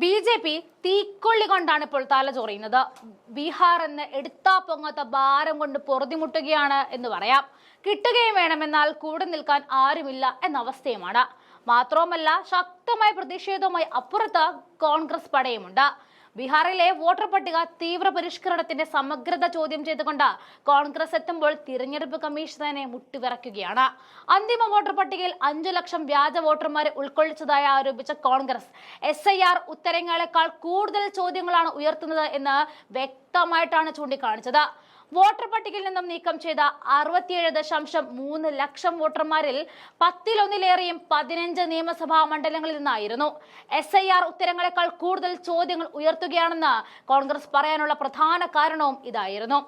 B J P തീക്കൊള്ളി കൊണ്ടാണ് ഇപ്പോൾ തലചൊറിയുന്നത് ബീഹാർ എന്ന് എടുത്താ പൊങ്ങാത്ത ഭാരം കൊണ്ട് പൊറുതിമുട്ടുകയാണ് എന്ന് പറയാം. കിട്ടുകയും വേണമെന്നാൽ കൂടെ നിൽക്കാൻ ആരുമില്ല എന്ന അവസ്ഥയുമാണ്. മാത്രവുമല്ല ശക്തമായ പ്രതിഷേധവുമായി അപ്പുറത്ത് കോൺഗ്രസ് പടയുമുണ്ട്. ബീഹാറിലെ വോട്ടർ പട്ടിക തീവ്ര പരിഷ്കരണത്തിന്റെ സമഗ്രത ചോദ്യം ചെയ്തുകൊണ്ട് കോൺഗ്രസ് എത്തുമ്പോൾ തിരഞ്ഞെടുപ്പ് കമ്മീഷനെ മുട്ടിവിറക്കുകയാണ്. അന്തിമ വോട്ടർ പട്ടികയിൽ അഞ്ചു ലക്ഷം വ്യാജ വോട്ടർമാരെ ഉൾക്കൊള്ളിച്ചതായി ആരോപിച്ച കോൺഗ്രസ്. എസ് ഐ ആർ ഉത്തരങ്ങളെക്കാൾ കൂടുതൽ ചോദ്യങ്ങളാണ് ഉയർത്തുന്നത് എന്ന് വ്യക്തമായിട്ടാണ് ചൂണ്ടിക്കാണിച്ചത്. വോട്ടർ പട്ടികയിൽ നിന്നും നീക്കം ചെയ്ത അറുപത്തിയേഴ് ദശാംശം മൂന്ന് ലക്ഷം വോട്ടർമാരിൽ പത്തിലൊന്നിലേറെയും പതിനഞ്ച് നിയമസഭാ മണ്ഡലങ്ങളിൽ നിന്നായിരുന്നു. എസ് ഐ ആർ ഉത്തരങ്ങളെക്കാൾ കൂടുതൽ ചോദ്യങ്ങൾ ഉയർത്തുകയാണെന്ന് കോൺഗ്രസ് പറയാനുള്ള പ്രധാന കാരണവും ഇതായിരുന്നു.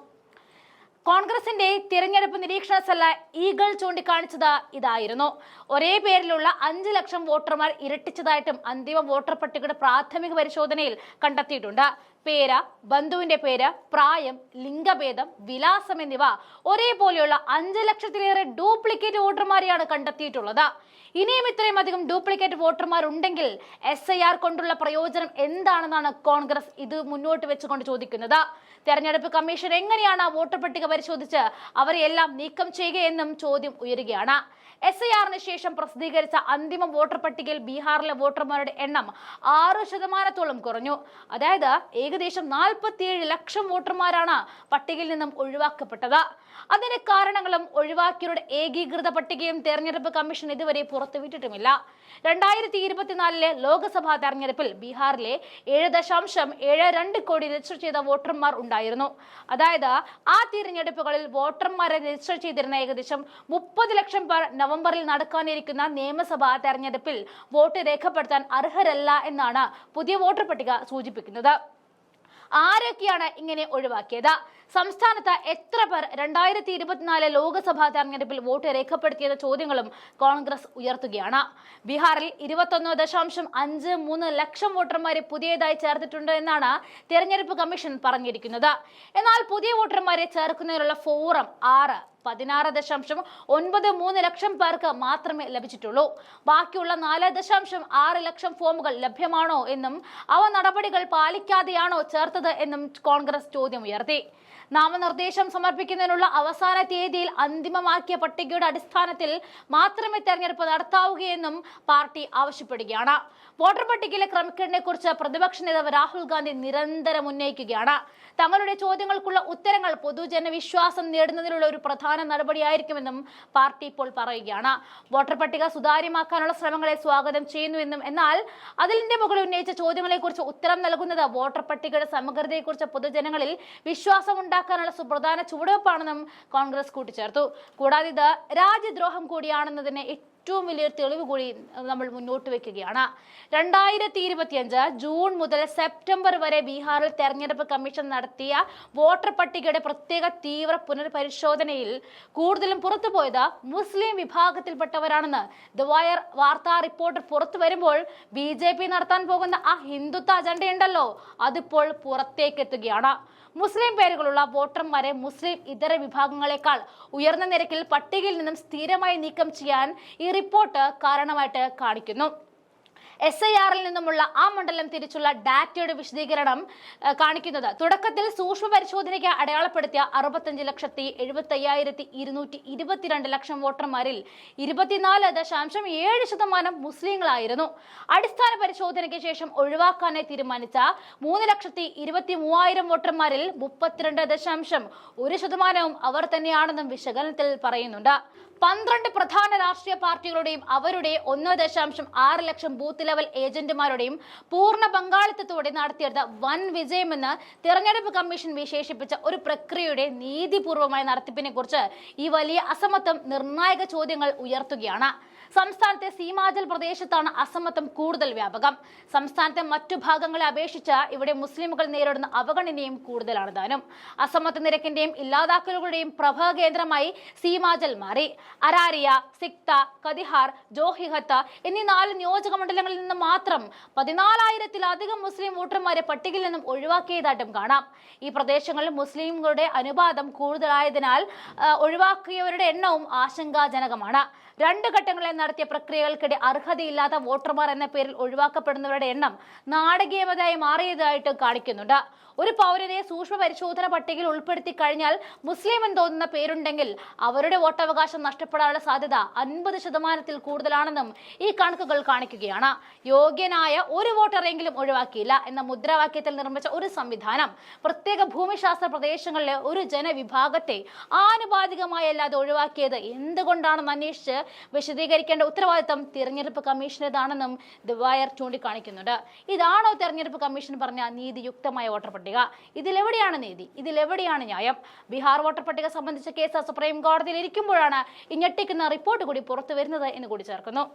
കോൺഗ്രസിന്റെ തിരഞ്ഞെടുപ്പ് നിരീക്ഷണ സെല്ല ഈഗൾ ചൂണ്ടിക്കാണിച്ചത് ഇതായിരുന്നു. ഒരേ പേരിലുള്ള അഞ്ച് ലക്ഷം വോട്ടർമാർ ഇരട്ടിച്ചതായിട്ടും അന്തിമ വോട്ടർ പട്ടികയുടെ പ്രാഥമിക പരിശോധനയിൽ കണ്ടെത്തിയിട്ടുണ്ട്. പേര് ബന്ധുവിന്റെ പേര് പ്രായം ലിംഗഭേദം വിലാസം എന്നിവ ഒരേപോലെയുള്ള അഞ്ച് ലക്ഷത്തിലേറെ ഡ്യൂപ്ലിക്കേറ്റ് വോട്ടർമാരെയാണ് കണ്ടെത്തിയിട്ടുള്ളത്. ഇനിയും ഇത്രയും അധികം ഡ്യൂപ്ലിക്കേറ്റ് വോട്ടർമാർ ഉണ്ടെങ്കിൽ എസ് ഐ ആർ കൊണ്ടുള്ള പ്രയോജനം എന്താണെന്നാണ് കോൺഗ്രസ് ഇത് മുന്നോട്ട് വെച്ചുകൊണ്ട് ചോദിക്കുന്നത്. തെരഞ്ഞെടുപ്പ് കമ്മീഷൻ എങ്ങനെയാണ് വോട്ടർ പട്ടിക പരിശോധിച്ച് അവരെയെല്ലാം നീക്കം ചെയ്യുകയെന്നും ചോദ്യം ഉയരുകയാണ്. എസ് ഐ ആറിന് ശേഷം പ്രസിദ്ധീകരിച്ച അന്തിമ വോട്ടർ പട്ടികയിൽ ബീഹാറിലെ വോട്ടർമാരുടെ എണ്ണം ആറ് ശതമാനത്തോളം കുറഞ്ഞു. അതായത് ഏകദേശം നാൽപ്പത്തിയേഴ് ലക്ഷം വോട്ടർമാരാണ് പട്ടികയിൽ നിന്നും ഒഴിവാക്കപ്പെട്ടത്. അതിന്റെ കാരണങ്ങളും ഒഴിവാക്കിയവരുടെ ഏകീകൃത പട്ടികയും തെരഞ്ഞെടുപ്പ് കമ്മീഷൻ ഇതുവരെ പുറത്തുവിട്ടിട്ടുമില്ല. രണ്ടായിരത്തി ഇരുപത്തിനാലിലെ ലോക്സഭാ തെരഞ്ഞെടുപ്പിൽ ബീഹാറിലെ ഏഴ് ദശാംശം ഏഴ് രണ്ട് കോടി രജിസ്റ്റർ ചെയ്ത വോട്ടർമാർ ഉണ്ടായിരുന്നു. അതായത് ആ തിരഞ്ഞെടുപ്പുകളിൽ വോട്ടർമാരെ രജിസ്റ്റർ ചെയ്തിരുന്ന ഏകദേശം മുപ്പത് ലക്ഷം പേർ നവംബറിൽ നടക്കാനിരിക്കുന്ന നിയമസഭാ തെരഞ്ഞെടുപ്പിൽ വോട്ട് രേഖപ്പെടുത്താൻ അർഹരല്ല എന്നാണ് പുതിയ വോട്ടർ പട്ടിക സൂചിപ്പിക്കുന്നത്. ആരൊക്കെയാണ് ഇങ്ങനെ ഒഴിവാക്കിയത്? സംസ്ഥാനത്ത് എത്ര പേർ രണ്ടായിരത്തി ഇരുപത്തിനാല് ലോക്സഭാ തെരഞ്ഞെടുപ്പിൽ വോട്ട് രേഖപ്പെടുത്തിയെന്ന ചോദ്യങ്ങളും കോൺഗ്രസ് ഉയർത്തുകയാണ്. ബീഹാറിൽ ഇരുപത്തൊന്ന് ദശാംശം അഞ്ച് മൂന്ന് ലക്ഷം വോട്ടർമാരെ പുതിയതായി ചേർത്തിട്ടുണ്ട് എന്നാണ് തെരഞ്ഞെടുപ്പ് കമ്മീഷൻ പറഞ്ഞിരിക്കുന്നത്. എന്നാൽ പുതിയ വോട്ടർമാരെ ചേർക്കുന്നതിനുള്ള ഫോറം ആറ് പതിനാറ് ദശാംശം ഒൻപത് മൂന്ന് ലക്ഷം പേർക്ക് മാത്രമേ ലഭിച്ചിട്ടുള്ളൂ. ബാക്കിയുള്ള നാല് ദശാംശം ആറ് ലക്ഷം ഫോമുകൾ ലഭ്യമാണോ എന്നും അവ നടപടികൾ പാലിക്കാതെയാണോ ചേർത്തത് എന്നും കോൺഗ്രസ് ചോദ്യം ഉയർത്തി. നാമനിർദ്ദേശം സമർപ്പിക്കുന്നതിനുള്ള അവസാന തീയതിയിൽ അന്തിമമാക്കിയ പട്ടികയുടെ അടിസ്ഥാനത്തിൽ മാത്രമേ തെരഞ്ഞെടുപ്പ് നടത്താവുകയെന്നും പാർട്ടി ആവശ്യപ്പെടുകയാണ്. വോട്ടർ പട്ടികയിലെ ക്രമക്കേടിനെ കുറിച്ച് പ്രതിപക്ഷ നേതാവ് രാഹുൽ ഗാന്ധി നിരന്തരം ഉന്നയിക്കുകയാണ്. തങ്ങളുടെ ചോദ്യങ്ങൾക്കുള്ള ഉത്തരങ്ങൾ പൊതുജനവിശ്വാസം നേടുന്നതിനുള്ള ഒരു പ്രധാന നടപടിയായിരിക്കുമെന്നും പാർട്ടി ഇപ്പോൾ പറയുകയാണ്. വോട്ടർ പട്ടിക സുതാര്യമാക്കാനുള്ള ശ്രമങ്ങളെ സ്വാഗതം ചെയ്യുന്നുവെന്നും എന്നാൽ അതിലിന്റെ മുകളിൽ ഉന്നയിച്ച ചോദ്യങ്ങളെക്കുറിച്ച് ഉത്തരം നൽകുന്നത് വോട്ടർ പട്ടികയുടെ സമഗ്രതയെക്കുറിച്ച് പൊതുജനങ്ങളിൽ വിശ്വാസം ഉണ്ടാക്കാനുള്ള സുപ്രധാന ചുവടുവെപ്പാണെന്നും കോൺഗ്രസ് കൂട്ടിച്ചേർത്തു. കൂടാതെ ഇത് രാജ്യദ്രോഹം കൂടിയാണെന്നതിന് ഏറ്റവും വലിയ തെളിവ് കൂടി നമ്മൾ മുന്നോട്ട് വെക്കുകയാണ്. രണ്ടായിരത്തി ഇരുപത്തിയഞ്ച് ജൂൺ മുതൽ സെപ്റ്റംബർ വരെ ബീഹാറിൽ തെരഞ്ഞെടുപ്പ് കമ്മീഷൻ നടത്തിയ വോട്ടർ പട്ടികയുടെ പ്രത്യേക തീവ്ര പുനർപരിശോധനയിൽ കൂടുതലും പുറത്തുപോയത് മുസ്ലിം വിഭാഗത്തിൽപ്പെട്ടവരാണെന്ന് ദ വയർ വാർത്താ റിപ്പോർട്ടർ പുറത്തു വരുമ്പോൾ ബി ജെ പി നടത്താൻ പോകുന്ന ആ ഹിന്ദുത്വ അജണ്ടയുണ്ടല്ലോ അതിപ്പോൾ പുറത്തേക്ക് എത്തുകയാണ്. മുസ്ലിം പേരുകളുള്ള വോട്ടർമാരെ മുസ്ലിം ഇതര വിഭാഗങ്ങളെക്കാൾ ഉയർന്ന നിരക്കിൽ പട്ടികയിൽ നിന്നും സ്ഥിരമായി നീക്കം ചെയ്യാൻ ഈ റിപ്പോർട്ട് കാരണമായിട്ട് കാണിക്കുന്നു. എസ് ഐ ആറിൽ നിന്നുമുള്ള ആ മണ്ഡലം തിരിച്ചുള്ള ഡാറ്റയുടെ വിശദീകരണം കാണിക്കുന്നത് തുടക്കത്തിൽ സൂക്ഷ്മ പരിശോധനയ്ക്ക് അടയാളപ്പെടുത്തിയ അറുപത്തഞ്ച് ലക്ഷത്തി എഴുപത്തി അയ്യായിരത്തി ഇരുന്നൂറ്റി ഇരുപത്തിരണ്ട് ലക്ഷം വോട്ടർമാരിൽ ഇരുപത്തിനാല് ദശാംശം ഏഴ് ശതമാനം മുസ്ലിങ്ങളായിരുന്നു. അടിസ്ഥാന പരിശോധനയ്ക്ക് ശേഷം ഒഴിവാക്കാനായി തീരുമാനിച്ച മൂന്ന് ലക്ഷത്തി ഇരുപത്തി മൂവായിരം വോട്ടർമാരിൽ മുപ്പത്തിരണ്ട് ദശാംശം ഒരു ശതമാനവും അവർ തന്നെയാണെന്നും വിശകലനത്തിൽ പറയുന്നുണ്ട്. പന്ത്രണ്ട് പ്രധാന രാഷ്ട്രീയ പാർട്ടികളുടെയും അവരുടെ ഒന്ന് ദശാംശം ആറ് ലക്ഷം ബൂത്ത് ലെവൽ ഏജന്റുമാരുടെയും പൂർണ പങ്കാളിത്തത്തോടെ നടത്തിയത് വൻ വിജയമെന്ന് തിരഞ്ഞെടുപ്പ് കമ്മീഷൻ വിശേഷിപ്പിച്ച ഒരു പ്രക്രിയയുടെ നീതിപൂർവമായ നടത്തിപ്പിനെ കുറിച്ച് ഈ വലിയ അസമത്വം നിർണായക ചോദ്യങ്ങൾ ഉയർത്തുകയാണ്. സംസ്ഥാനത്തെ സീമാചൽ പ്രദേശത്താണ് അസമത്വം കൂടുതൽ വ്യാപകം. സംസ്ഥാനത്തെ മറ്റു ഭാഗങ്ങളെ അപേക്ഷിച്ച് ഇവിടെ മുസ്ലിമുകൾ നേരിടുന്ന അവഗണനയും കൂടുതലാണ് താനും. അസമത്വ നിരക്കിന്റെയും ഇല്ലാതാക്കലുകളുടെയും പ്രഭവ കേന്ദ്രമായി സീമാചൽ മാറി. അരാരിയ സിക്ത കതിഹാർ ജോഹിഹത്ത എന്നീ നാല് നിയോജക മണ്ഡലങ്ങളിൽ നിന്ന് മാത്രം പതിനാലായിരത്തിലധികം മുസ്ലിം വോട്ടർമാരെ പട്ടികയിൽ നിന്നും ഒഴിവാക്കിയതായിട്ടും കാണാം. ഈ പ്രദേശങ്ങളിൽ മുസ്ലിംകളുടെ അനുപാതം കൂടുതലായതിനാൽ ഒഴിവാക്കിയവരുടെ എണ്ണവും ആശങ്കാജനകമാണ്. രണ്ട് ഘട്ടങ്ങളിൽ നടത്തിയ പ്രക്രിയകൾക്കിടെ അർഹതയില്ലാത്ത വോട്ടർമാർ എന്ന പേരിൽ ഒഴിവാക്കപ്പെടുന്നവരുടെ എണ്ണം നാടകീയമതായി മാറിയതായിട്ട് കാണിക്കുന്നുണ്ട്. ഒരു പൗരനെ സൂക്ഷ്മ പരിശോധന പട്ടികയിൽ ഉൾപ്പെടുത്തി കഴിഞ്ഞാൽ മുസ്ലിം എന്ന് തോന്നുന്ന പേരുണ്ടെങ്കിൽ അവരുടെ വോട്ടവകാശം നഷ്ടപ്പെടാനുള്ള സാധ്യത അൻപത് ശതമാനത്തിൽ കൂടുതലാണെന്നും ഈ കണക്കുകൾ കാണിക്കുകയാണ്. യോഗ്യനായ ഒരു വോട്ടറെങ്കിലും ഒഴിവാക്കിയില്ല എന്ന മുദ്രാവാക്യത്തിൽ നിർമ്മിച്ച ഒരു സംവിധാനം പ്രത്യേക ഭൂമിശാസ്ത്ര പ്രദേശങ്ങളിലെ ഒരു ജനവിഭാഗത്തെ ആനുപാതികമായി അല്ലാതെ ഒഴിവാക്കിയത് എന്തുകൊണ്ടാണെന്ന് അന്വേഷിച്ച് വിശദീകരിക്കേണ്ട ഉത്തരവാദിത്തം തിരഞ്ഞെടുപ്പ് കമ്മീഷനേതാണെന്നും ദിവായർ ചൂണ്ടിക്കാണിക്കുന്നുണ്ട്. ഇതാണോ തെരഞ്ഞെടുപ്പ് കമ്മീഷൻ പറഞ്ഞ നീതിയുക്തമായ വോട്ടർ പട്ടിക? ഇതിലെവിടെയാണ് നീതി? ഇതിലെവിടെയാണ് ന്യായം? ബീഹാർ വോട്ടർ പട്ടിക സംബന്ധിച്ച കേസ് സുപ്രീം കോടതിയിൽ ഇരിക്കുമ്പോഴാണ് ഈ റിപ്പോർട്ട് കൂടി പുറത്തു വരുന്നത് എന്ന് കൂടി ചേർക്കുന്നു.